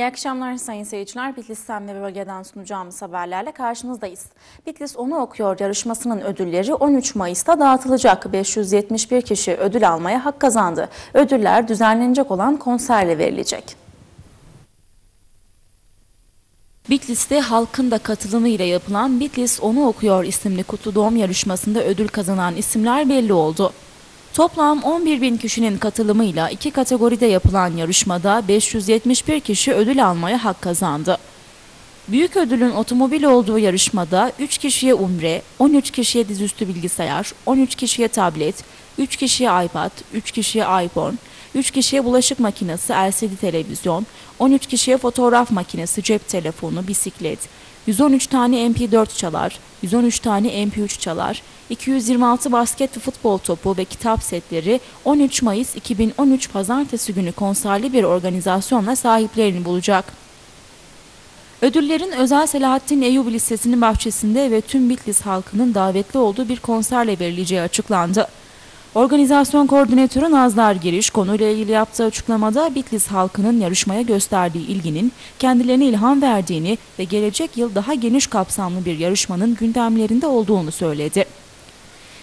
İyi akşamlar sayın seyirciler. Bitlis'ten ve bölgeden sunacağımız haberlerle karşınızdayız. Bitlis Onu Okuyor yarışmasının ödülleri 13 Mayıs'ta dağıtılacak. 571 kişi ödül almaya hak kazandı. Ödüller düzenlenecek olan konserle verilecek. Bitlis'te halkın da katılımıyla yapılan Bitlis Onu Okuyor isimli kutlu doğum yarışmasında ödül kazanan isimler belli oldu. Toplam 11 bin kişinin katılımıyla iki kategoride yapılan yarışmada 571 kişi ödül almaya hak kazandı. Büyük ödülün otomobil olduğu yarışmada 3 kişiye umre, 13 kişiye dizüstü bilgisayar, 13 kişiye tablet, 3 kişiye iPad, 3 kişiye iPhone, 3 kişiye bulaşık makinesi, LCD televizyon, 13 kişiye fotoğraf makinesi, cep telefonu, bisiklet, 113 tane MP4 çalar, 113 tane MP3 çalar, 226 basket ve futbol topu ve kitap setleri 13 Mayıs 2013 Pazartesi günü konserli bir organizasyonla sahiplerini bulacak. Ödüllerin Özel Selahattin Eyyubi Lisesi'nin bahçesinde ve tüm Bitlis halkının davetli olduğu bir konserle verileceği açıklandı. Organizasyon koordinatörü Nazlar Giriş konuyla ilgili yaptığı açıklamada Bitlis halkının yarışmaya gösterdiği ilginin kendilerine ilham verdiğini ve gelecek yıl daha geniş kapsamlı bir yarışmanın gündemlerinde olduğunu söyledi.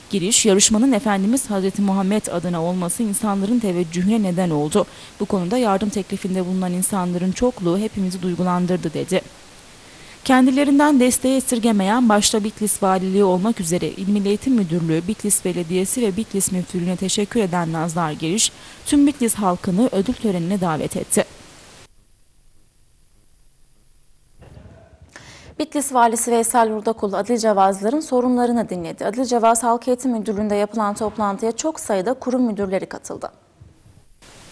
Giriş, yarışmanın Efendimiz Hazreti Muhammed adına olması insanların teveccühüne neden oldu. Bu konuda yardım teklifinde bulunan insanların çokluğu hepimizi duygulandırdı dedi. Kendilerinden desteği esirgemeyen başta Bitlis Valiliği olmak üzere İl Milli Eğitim Müdürlüğü, Bitlis Belediyesi ve Bitlis Müftülüğü'ne teşekkür eden Nazlar Giriş, tüm Bitlis halkını ödül törenine davet etti. Bitlis Valisi Veysel Yurdakul Adil Cevazların sorunlarını dinledi. Adil Cevaz Halk Eğitim Müdürlüğü'nde yapılan toplantıya çok sayıda kurum müdürleri katıldı.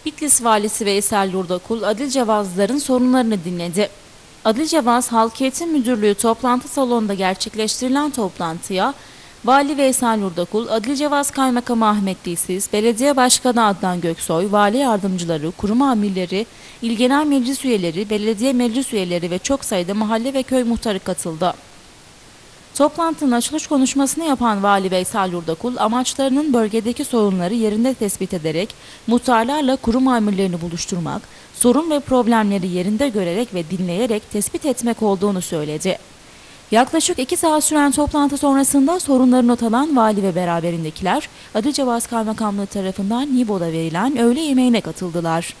Bitlis Valisi Veysel Yurdakul Adil Cevazların sorunlarını dinledi. Adil Cevaz Halk Eğitim Müdürlüğü toplantı salonunda gerçekleştirilen toplantıya Vali Veysel Yurdakul, Adil Cevaz Kaymakamı Ahmet Dilsiz, Belediye Başkanı Adnan Göksoy, Vali Yardımcıları, kurum amirleri, İl Genel Meclis üyeleri, belediye meclis üyeleri ve çok sayıda mahalle ve köy muhtarı katıldı. Toplantının açılış konuşmasını yapan Vali Veysel Yurdakul, amaçlarının bölgedeki sorunları yerinde tespit ederek muhtarlarla kurum amirlerini buluşturmak, sorun ve problemleri yerinde görerek ve dinleyerek tespit etmek olduğunu söyledi. Yaklaşık iki saat süren toplantı sonrasında sorunları not alan vali ve beraberindekiler Adıcavaz Kaymakamlığı tarafından Nibo'da verilen öğle yemeğine katıldılar.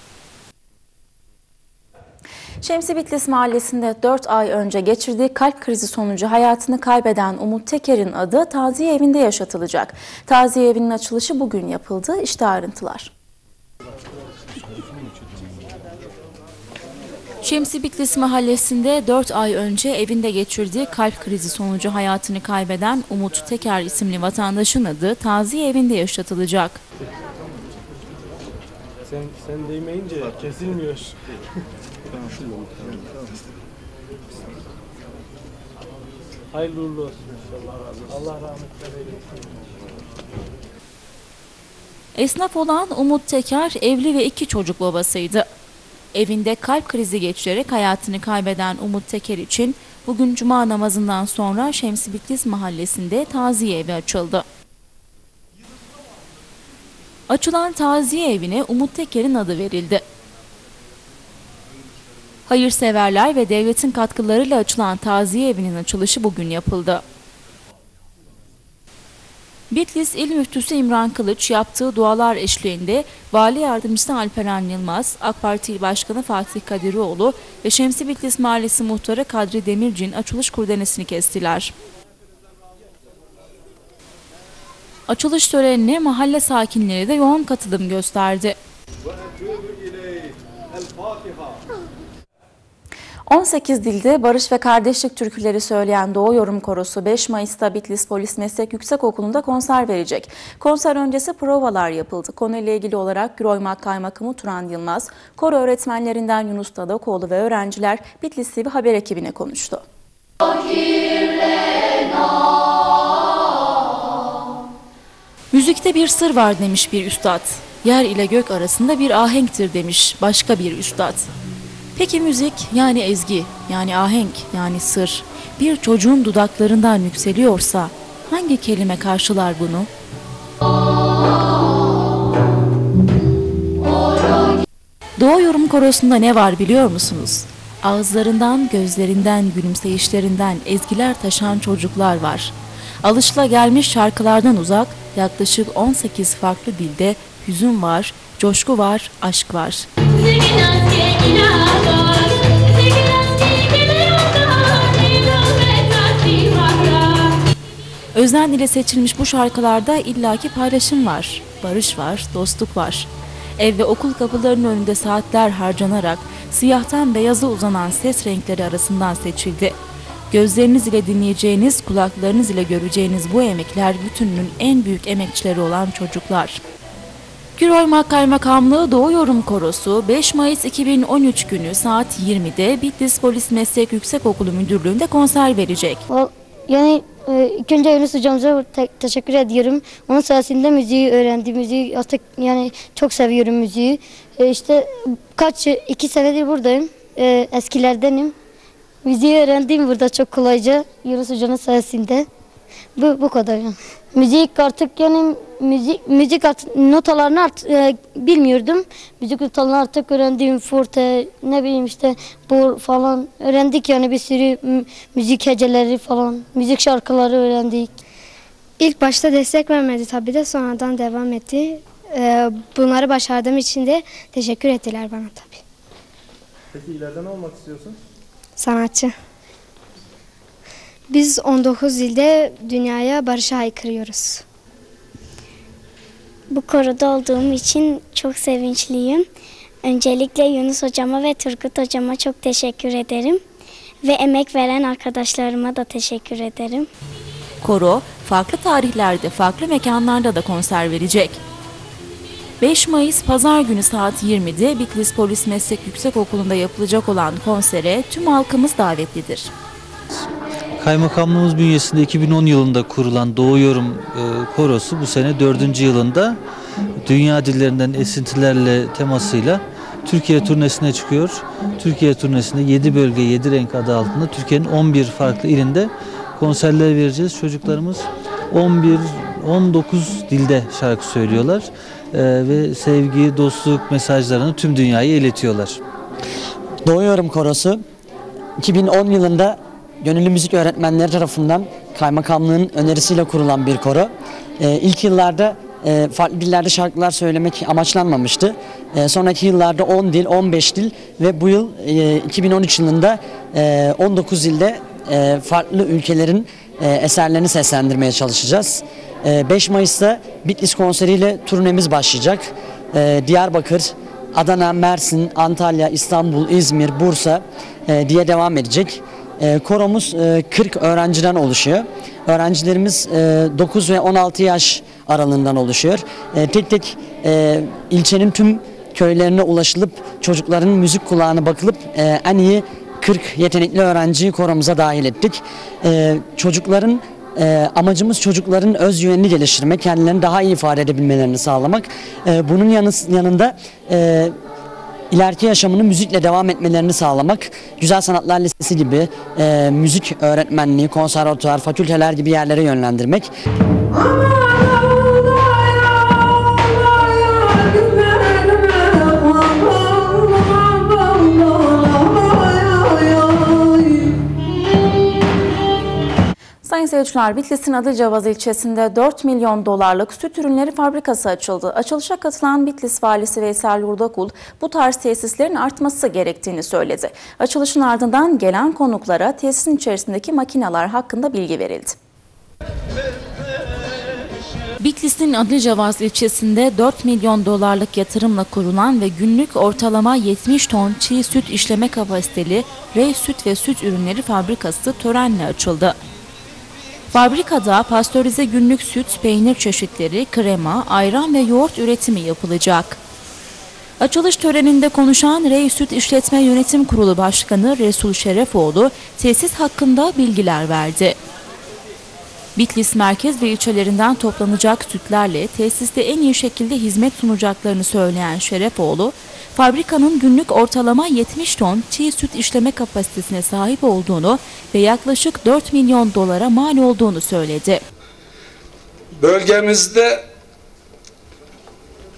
Şemsi Bitlis Mahallesi'nde 4 ay önce geçirdiği kalp krizi sonucu hayatını kaybeden Umut Teker'in adı taziye evinde yaşatılacak. Taziye evinin açılışı bugün yapıldı. İşte ayrıntılar. Şemsi Bitlis Mahallesi'nde 4 ay önce evinde geçirdiği kalp krizi sonucu hayatını kaybeden Umut Teker isimli vatandaşın adı taziye evinde yaşatılacak. Sen, sen değmeyince kesilmiyor. Hayırlı uğurlu olsun. Allah rahmetler eylesin. Esnaf olan Umut Teker evli ve iki çocuk babasıydı. Evinde kalp krizi geçirerek hayatını kaybeden Umut Teker için bugün cuma namazından sonra Şemsi Bitlis mahallesinde taziye evi açıldı. Açılan taziye evine Umut Teker'in adı verildi. Hayırseverler ve devletin katkılarıyla açılan taziye evinin açılışı bugün yapıldı. Bitlis İl Müftüsü İmran Kılıç yaptığı dualar eşliğinde Vali Yardımcısı Alperen Yılmaz, AK Parti Başkanı Fatih Kadiroğlu ve Şemsi Bitlis Mahallesi Muhtarı Kadri Demircin açılış kurdenesini kestiler. Açılış törenine mahalle sakinleri de yoğun katılım gösterdi. 18 dilde barış ve kardeşlik türküleri söyleyen Doğu Yorum Korosu 5 Mayıs'ta Bitlis Polis Meslek Yüksekokulu'nda konser verecek. Konser öncesi provalar yapıldı. Konuyla ilgili olarak Güroymak Kaymakamı Turan Yılmaz, koro öğretmenlerinden Yunus Dadakoğlu ve öğrenciler Bitlis TV haber ekibine konuştu. Müzikte bir sır var demiş bir üstad. Yer ile gök arasında bir ahenktir demiş başka bir üstad. Peki müzik yani ezgi yani ahenk yani sır bir çocuğun dudaklarından yükseliyorsa hangi kelime karşılar bunu? Doğu Yorum Korosu'nda ne var biliyor musunuz? Ağızlarından, gözlerinden, gülümseyişlerinden ezgiler taşan çocuklar var. Alışla gelmiş şarkılardan uzak, yaklaşık 18 farklı dilde hüzün var, coşku var, aşk var. Özen ile seçilmiş bu şarkılarda illaki paylaşım var, barış var, dostluk var. Ev ve okul kapılarının önünde saatler harcanarak siyahtan beyaza uzanan ses renkleri arasından seçildi. Gözleriniz ile dinleyeceğiniz, kulaklarınız ile göreceğiniz bu emekler bütününün en büyük emekçileri olan çocuklar. Güroymak Kaymakamlığı Doğu Yorum Korosu 5 Mayıs 2013 günü saat 20'de Bitlis Polis Meslek Yüksekokulu Müdürlüğü'nde konser verecek. Yani e, ilk önce Yunus hocamıza te- teşekkür ediyorum. Onun sayesinde müziği öğrendim. Müziği artık yani çok seviyorum müziği. E, işte kaç iki senedir buradayım. E, eskilerdenim. Müziği öğrendim burada çok kolayca Yunus hocanın sayesinde. Bu bu kadar yani. Müzik artık yani müzik müzik artık notalarını artık e, bilmiyordum. Müzik notalarını artık öğrendim. Forte ne bileyim işte bu falan öğrendik yani bir sürü müzik heceleri falan, müzik şarkıları öğrendik. İlk başta destek vermedi tabii de sonradan devam etti. Ee, bunları başardığım için de teşekkür ettiler bana tabii. Peki ileride ne olmak istiyorsun? Sanatçı. Biz 19 ilde dünyaya barışı haykırıyoruz. Bu koroda olduğum için çok sevinçliyim. Öncelikle Yunus hocama ve Turgut hocama çok teşekkür ederim. Ve emek veren arkadaşlarıma da teşekkür ederim. Koro farklı tarihlerde, farklı mekanlarda da konser verecek. 5 Mayıs Pazar günü saat 20'de Bitlis Polis Meslek Yüksekokulu'nda yapılacak olan konsere tüm halkımız davetlidir. Kaymakamlığımız bünyesinde 2010 yılında kurulan Doğu Yorum e, Korosu bu sene 4. yılında dünya dillerinden esintilerle temasıyla Türkiye turnesine çıkıyor. Türkiye turnesinde 7 bölge 7 renk adı altında Türkiye'nin 11 farklı ilinde konserler vereceğiz. Çocuklarımız 11 19 dilde şarkı söylüyorlar E, ve sevgi, dostluk mesajlarını tüm dünyaya iletiyorlar. Doğu Yorum Korosu 2010 yılında gönüllü müzik öğretmenleri tarafından kaymakamlığın önerisiyle kurulan bir koro. Ee, ilk yıllarda e, farklı dillerde şarkılar söylemek amaçlanmamıştı. Ee, sonraki yıllarda 10 dil, 15 dil ve bu yıl e, 2013 yılında e, 19 dilde e, farklı ülkelerin e, eserlerini seslendirmeye çalışacağız. E, 5 Mayıs'ta Bitlis konseriyle turnemiz başlayacak. E, Diyarbakır, Adana, Mersin, Antalya, İstanbul, İzmir, Bursa e, diye devam edecek. E, koromuz e, 40 öğrenciden oluşuyor. Öğrencilerimiz e, 9 ve 16 yaş aralığından oluşuyor. E, tek tek e, ilçenin tüm köylerine ulaşılıp çocukların müzik kulağına bakılıp e, en iyi 40 yetenekli öğrenciyi koromuza dahil ettik. E, çocukların e, amacımız çocukların özgüvenini geliştirmek, kendilerini daha iyi ifade edebilmelerini sağlamak. E, bunun yanı, yanında e, ileriki yaşamını müzikle devam etmelerini sağlamak. Güzel Sanatlar Lisesi gibi e, müzik öğretmenliği, konservatuvar, fakülteler gibi yerlere yönlendirmek. Sayın seyirciler, Bitlis'in Adıcavaz ilçesinde 4 milyon dolarlık süt ürünleri fabrikası açıldı. Açılışa katılan Bitlis Valisi Veysel Yurdakul bu tarz tesislerin artması gerektiğini söyledi. Açılışın ardından gelen konuklara tesisin içerisindeki makineler hakkında bilgi verildi. Bitlis'in Adıcavaz ilçesinde 4 milyon dolarlık yatırımla kurulan ve günlük ortalama 70 ton çiğ süt işleme kapasiteli Rey Süt ve Süt Ürünleri Fabrikası törenle açıldı. Fabrikada pastörize günlük süt, peynir çeşitleri, krema, ayran ve yoğurt üretimi yapılacak. Açılış töreninde konuşan Rey Süt İşletme Yönetim Kurulu Başkanı Resul Şerefoğlu tesis hakkında bilgiler verdi. Bitlis merkez ve ilçelerinden toplanacak sütlerle tesiste en iyi şekilde hizmet sunacaklarını söyleyen Şerefoğlu, fabrikanın günlük ortalama 70 ton çiğ süt işleme kapasitesine sahip olduğunu ve yaklaşık 4 milyon dolara mal olduğunu söyledi. bölgemizde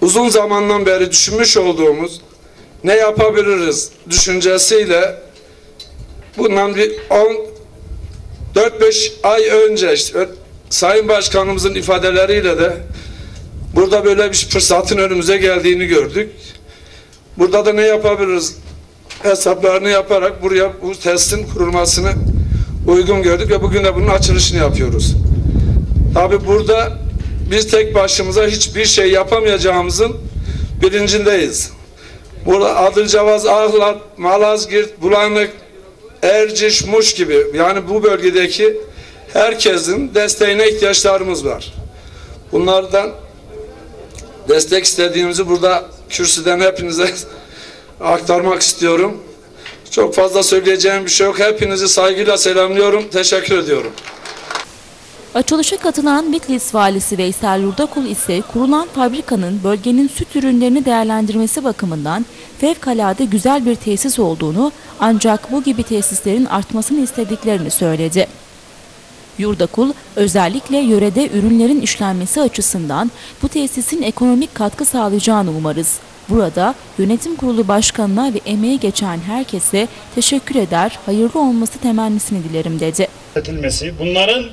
uzun zamandan beri düşünmüş olduğumuz ne yapabiliriz düşüncesiyle bundan bir 10 4-5 ay önce işte Sayın Başkanımızın ifadeleriyle de burada böyle bir fırsatın önümüze geldiğini gördük. Burada da ne yapabiliriz hesaplarını yaparak buraya bu testin kurulmasını uygun gördük ve bugün de bunun açılışını yapıyoruz. Tabi burada biz tek başımıza hiçbir şey yapamayacağımızın bilincindeyiz. Burada Adıncavaz, Ahlat, Malazgirt, Bulanık, Erciş, Muş gibi yani bu bölgedeki herkesin desteğine ihtiyaçlarımız var. Bunlardan destek istediğimizi burada kürsüden hepinize aktarmak istiyorum. Çok fazla söyleyeceğim bir şey yok. Hepinizi saygıyla selamlıyorum. Teşekkür ediyorum. Açılışa katılan Bitlis valisi Veysel Yurdakul ise kurulan fabrikanın bölgenin süt ürünlerini değerlendirmesi bakımından fevkalade güzel bir tesis olduğunu ancak bu gibi tesislerin artmasını istediklerini söyledi. Yurdakul özellikle yörede ürünlerin işlenmesi açısından bu tesisin ekonomik katkı sağlayacağını umarız. Burada yönetim kurulu başkanına ve emeği geçen herkese teşekkür eder, hayırlı olması temennisini dilerim dedi. bunların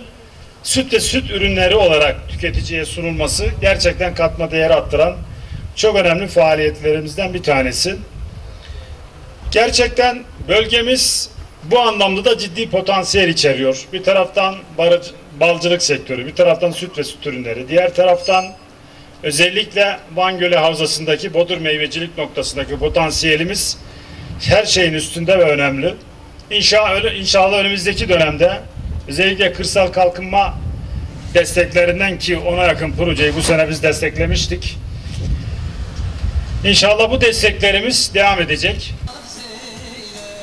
süt ve süt ürünleri olarak tüketiciye sunulması gerçekten katma değeri arttıran çok önemli faaliyetlerimizden bir tanesi. Gerçekten bölgemiz bu anlamda da ciddi potansiyel içeriyor. Bir taraftan barıc- balcılık sektörü, bir taraftan süt ve süt ürünleri, diğer taraftan özellikle Van Gölü Havzası'ndaki bodur meyvecilik noktasındaki potansiyelimiz her şeyin üstünde ve önemli. İnşallah, inşallah önümüzdeki dönemde özellikle kırsal kalkınma desteklerinden ki ona yakın projeyi bu sene biz desteklemiştik. İnşallah bu desteklerimiz devam edecek.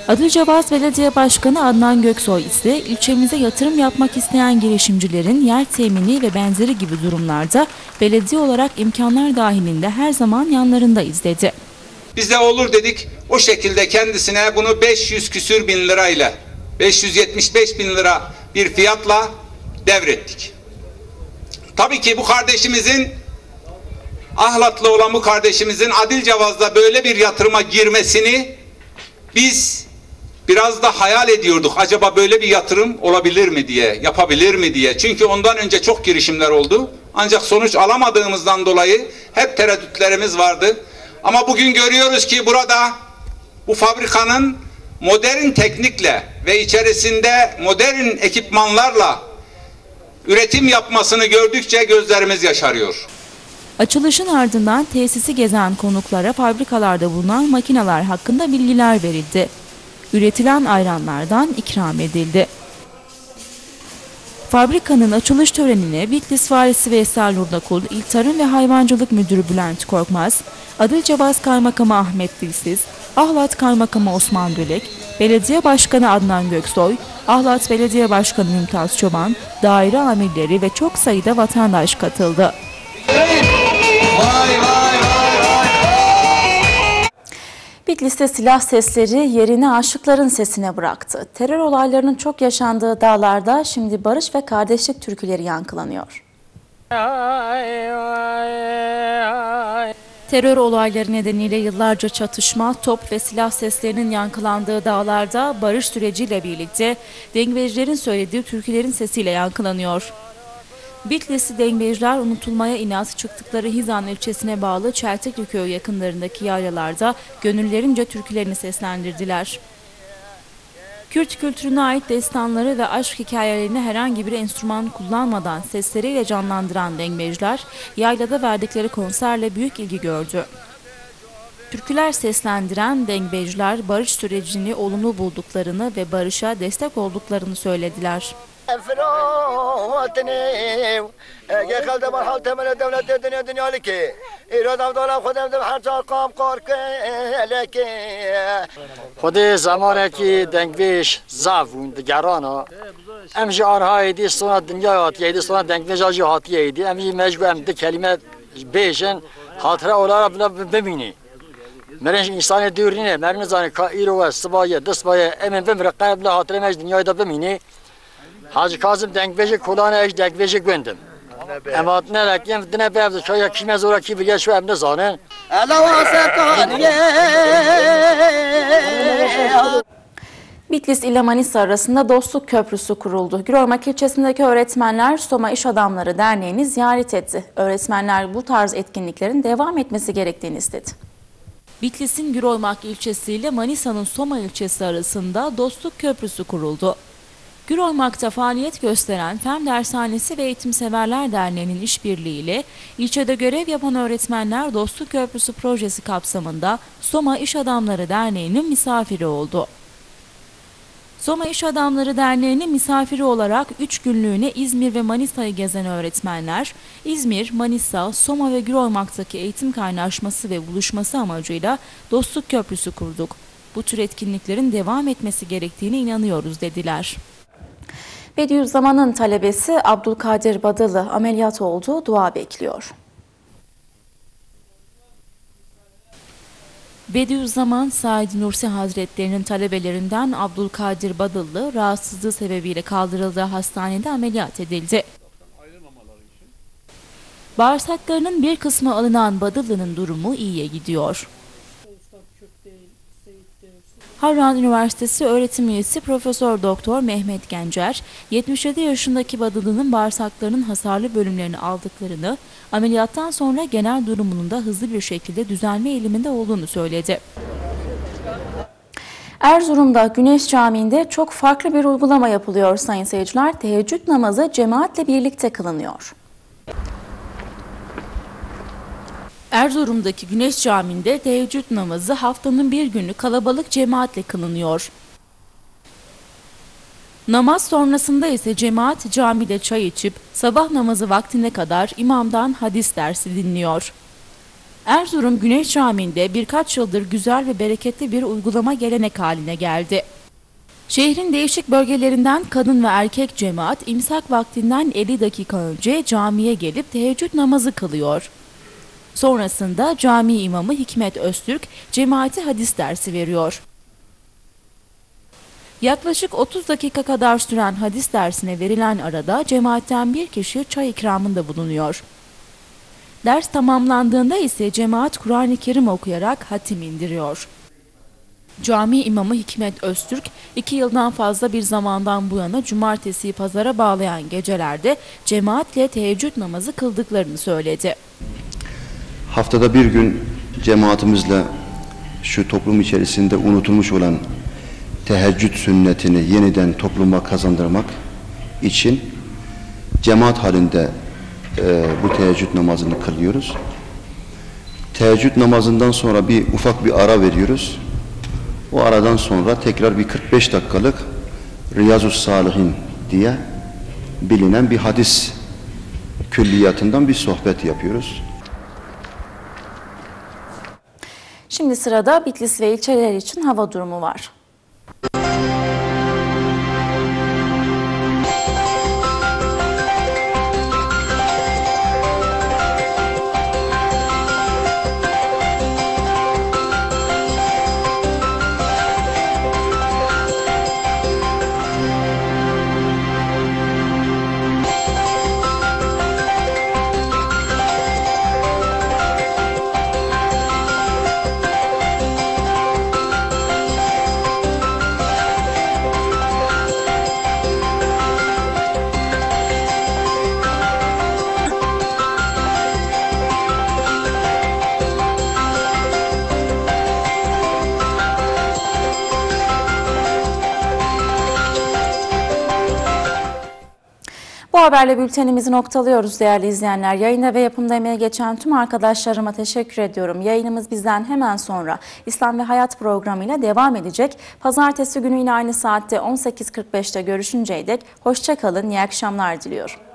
Adıcavaz Belediye Başkanı Adnan Göksoy ise ilçemize yatırım yapmak isteyen girişimcilerin yer temini ve benzeri gibi durumlarda belediye olarak imkanlar dahilinde her zaman yanlarındayız dedi. Biz olur dedik. O şekilde kendisine bunu 500 küsür bin lirayla 575 bin lira bir fiyatla devrettik. Tabii ki bu kardeşimizin Ahlatlı olan bu kardeşimizin Adilcavaz'da böyle bir yatırıma girmesini biz biraz da hayal ediyorduk. Acaba böyle bir yatırım olabilir mi diye, yapabilir mi diye. Çünkü ondan önce çok girişimler oldu. Ancak sonuç alamadığımızdan dolayı hep tereddütlerimiz vardı. Ama bugün görüyoruz ki burada bu fabrikanın modern teknikle ve içerisinde modern ekipmanlarla üretim yapmasını gördükçe gözlerimiz yaşarıyor. Açılışın ardından tesisi gezen konuklara fabrikalarda bulunan makineler hakkında bilgiler verildi. Üretilen ayranlardan ikram edildi. Fabrikanın açılış törenine Bitlis Valisi Veysel Nurdakul, İl Tarım ve Hayvancılık Müdürü Bülent Korkmaz, Adılcavaz Kaymakamı Ahmet Dilsiz, Ahlat Kaymakamı Osman Dölek, Belediye Başkanı Adnan Göksoy, Ahlat Belediye Başkanı Mümtaz Çoban, daire amirleri ve çok sayıda vatandaş katıldı. Bitlis'te silah sesleri yerini aşıkların sesine bıraktı. Terör olaylarının çok yaşandığı dağlarda şimdi barış ve kardeşlik türküleri yankılanıyor. Terör olayları nedeniyle yıllarca çatışma, top ve silah seslerinin yankılandığı dağlarda barış süreciyle birlikte dengecilerin söylediği türkülerin sesiyle yankılanıyor. Bitlisli dengeciler unutulmaya inat çıktıkları Hizan ilçesine bağlı Çeltikli köyü yakınlarındaki yaylalarda gönüllerince türkülerini seslendirdiler. Kürt kültürüne ait destanları ve aşk hikayelerini herhangi bir enstrüman kullanmadan sesleriyle canlandıran dengeciler yaylada verdikleri konserle büyük ilgi gördü. Türküler seslendiren dengbejler barış sürecini olumlu bulduklarını ve barışa destek olduklarını söylediler. فروتني اگه خلد من حال تمن دولت دنیا دنیا لکی ایرادم دارم خودم دم هر جا قام کار که لکی خودی زمانی که دنگویش زفون دگرانا امجی آنهای دی سونا دنیا هاتیه دی سونا دنگویش آجی هاتیه دی امجی مجبور ام دی کلمه بیشن خاطره اولا بنا ببینی مرنج انسان دورینه مرن زانی که ایرو و سبایه دست بایه امن بمره قلب لا خاطره مج دنیای دا ببینی Hacı Kazım denkveci kulağına eş denkveci gündüm. Emat ne lakin dine bevdi çoya kime zora ki geç vermde zanı. Elava. Bitlis ile Manisa arasında Dostluk Köprüsü kuruldu. Gürormak ilçesindeki öğretmenler Soma İş Adamları Derneği'ni ziyaret etti. Öğretmenler bu tarz etkinliklerin devam etmesi gerektiğini istedi. Bitlis'in Gürolmak ilçesi ile Manisa'nın Soma ilçesi arasında Dostluk Köprüsü kuruldu. Gürolmak'ta faaliyet gösteren Fen Dershanesi ve Eğitimseverler Derneği'nin işbirliğiyle ilçede görev yapan öğretmenler Dostluk Köprüsü projesi kapsamında Soma İş Adamları Derneği'nin misafiri oldu. Soma İş Adamları Derneği'nin misafiri olarak 3 günlüğüne İzmir ve Manisa'yı gezen öğretmenler, İzmir, Manisa, Soma ve Gürolmak'taki eğitim kaynaşması ve buluşması amacıyla Dostluk Köprüsü kurduk. Bu tür etkinliklerin devam etmesi gerektiğine inanıyoruz dediler. Bediüzzaman'ın talebesi Abdülkadir Badalı ameliyat oldu, dua bekliyor. Bediüzzaman Said Nursi Hazretlerinin talebelerinden Abdülkadir Badıllı rahatsızlığı sebebiyle kaldırıldığı hastanede ameliyat edildi. Bağırsaklarının bir kısmı alınan Badıllı'nın durumu iyiye gidiyor. Harran Üniversitesi öğretim üyesi Profesör Doktor Mehmet Gencer, 77 yaşındaki Badılı'nın bağırsaklarının hasarlı bölümlerini aldıklarını, ameliyattan sonra genel durumunun da hızlı bir şekilde düzelme eğiliminde olduğunu söyledi. Erzurum'da Güneş Camii'nde çok farklı bir uygulama yapılıyor sayın seyirciler. Teheccüd namazı cemaatle birlikte kılınıyor. Erzurum'daki Güneş Camii'nde teheccüd namazı haftanın bir günü kalabalık cemaatle kılınıyor. Namaz sonrasında ise cemaat camide çay içip sabah namazı vaktine kadar imamdan hadis dersi dinliyor. Erzurum Güneş Camii'nde birkaç yıldır güzel ve bereketli bir uygulama gelenek haline geldi. Şehrin değişik bölgelerinden kadın ve erkek cemaat imsak vaktinden 50 dakika önce camiye gelip teheccüd namazı kılıyor. Sonrasında cami imamı Hikmet Öztürk cemaati hadis dersi veriyor. Yaklaşık 30 dakika kadar süren hadis dersine verilen arada cemaatten bir kişi çay ikramında bulunuyor. Ders tamamlandığında ise cemaat Kur'an-ı Kerim okuyarak hatim indiriyor. Cami imamı Hikmet Öztürk, iki yıldan fazla bir zamandan bu yana cumartesiyi pazara bağlayan gecelerde cemaatle teheccüd namazı kıldıklarını söyledi. Haftada bir gün cemaatimizle şu toplum içerisinde unutulmuş olan teheccüd sünnetini yeniden topluma kazandırmak için cemaat halinde e, bu teheccüd namazını kılıyoruz. Teheccüd namazından sonra bir ufak bir ara veriyoruz. O aradan sonra tekrar bir 45 dakikalık Riyazus Salihin diye bilinen bir hadis külliyatından bir sohbet yapıyoruz. Şimdi sırada Bitlis ve ilçeler için hava durumu var. Haberle bültenimizi noktalıyoruz değerli izleyenler. Yayında ve yapımda emeği geçen tüm arkadaşlarıma teşekkür ediyorum. Yayınımız bizden hemen sonra İslam ve Hayat programıyla devam edecek. Pazartesi günü yine aynı saatte 18.45'te görüşünceye dek hoşçakalın, iyi akşamlar diliyorum.